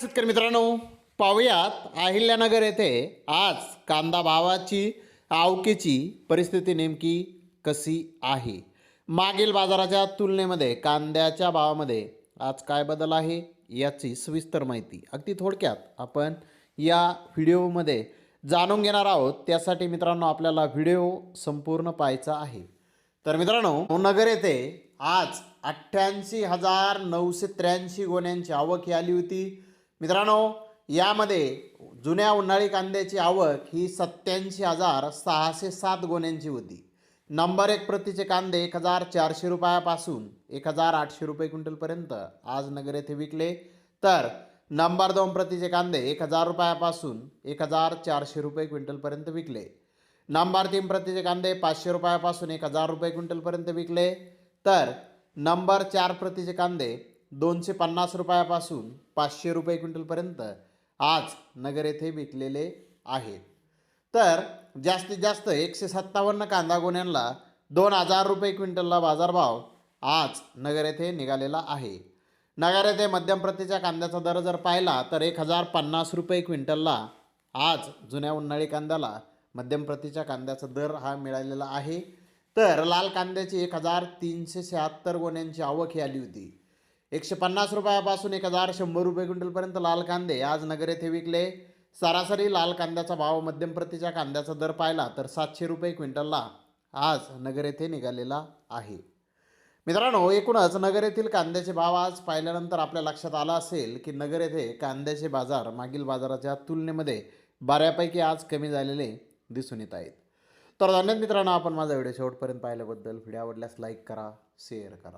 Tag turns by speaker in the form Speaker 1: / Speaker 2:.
Speaker 1: शेतकरी मित्रांनो पाहुयात अहिल्यानगर येथे आज कांदा भावाची आवकेची परिस्थिती नेमकी कशी आहे? मागील बाजाराच्या तुलनेमध्ये कांद्याच्या भावामध्ये आज काय बदल आहे याची सविस्तर माहिती अगदी थोडक्यात आपण या व्हिडिओमध्ये जाणून घेणार आहोत. त्यासाठी मित्रांनो आपल्याला व्हिडिओ संपूर्ण पाहायचा आहे. तर मित्रांनो नगर येथे आज अठ्ठ्याऐंशी हजार नऊशे त्र्याऐंशी गोण्यांची आवक ही आली होती. मित्रांनो यामध्ये जुन्या उन्हाळी कांद्याची आवक ही सत्याऐंशी हजार सहाशे सात गोण्यांची होती. नंबर एक प्रतीचे कांदे एक हजार चारशे रुपयापासून एक हजार आठशे रुपये क्विंटलपर्यंत आज नगर येथे विकले. तर नंबर दोन प्रतीचे कांदे एक हजार रुपयापासून एक हजार चारशे रुपये क्विंटलपर्यंत विकले. नंबर तीन प्रतीचे कांदे पाचशे रुपयापासून एक हजार रुपये क्विंटलपर्यंत विकले. तर नंबर चार प्रतीचे कांदे दोनशे पन्नास रुपयापासून पाचशे रुपये क्विंटलपर्यंत आज नगर येथे विकलेले आहेत. तर जास्तीत जास्त एकशे सत्तावन्न कांदा गोण्यांना दोन हजार रुपये क्विंटलला बाजारभाव आज नगर येथे निघालेला आहे. नगर येथे मध्यम प्रतीच्या कांद्याचा दर जर पाहिला तर एक हजार पन्नास रुपये क्विंटलला आज जुन्या उन्हाळी कांद्याला मध्यम प्रतीच्या कांद्याचा दर हा मिळालेला आहे. तर लाल कांद्याची एक हजार तीनशे शहात्तर गोण्यांची आवक ही आली होती. एकशे पन्नास रुपयापासून एक हजार शंभर रुपये क्विंटलपर्यंत लाल कांदे आज नगर येथे विकले. सरासरी लाल कांद्याचा भाव मध्यम प्रतीच्या कांद्याचा दर पाहिला तर सातशे रुपये क्विंटलला आज नगर येथे निघालेला आहे. मित्रांनो एकूणच नगर येथील कांद्याचे भाव आज पाहिल्यानंतर आपल्या लक्षात आला असेल की नगर येथे कांद्याचे बाजार मागील बाजाराच्या तुलनेमध्ये बऱ्यापैकी आज कमी झालेले दिसून येत आहेत. तर धन्यवाद मित्रांनो आपण माझा व्हिडिओ शेवटपर्यंत पाहिल्याबद्दल. व्हिडिओ आवडल्यास लाईक करा शेअर करा.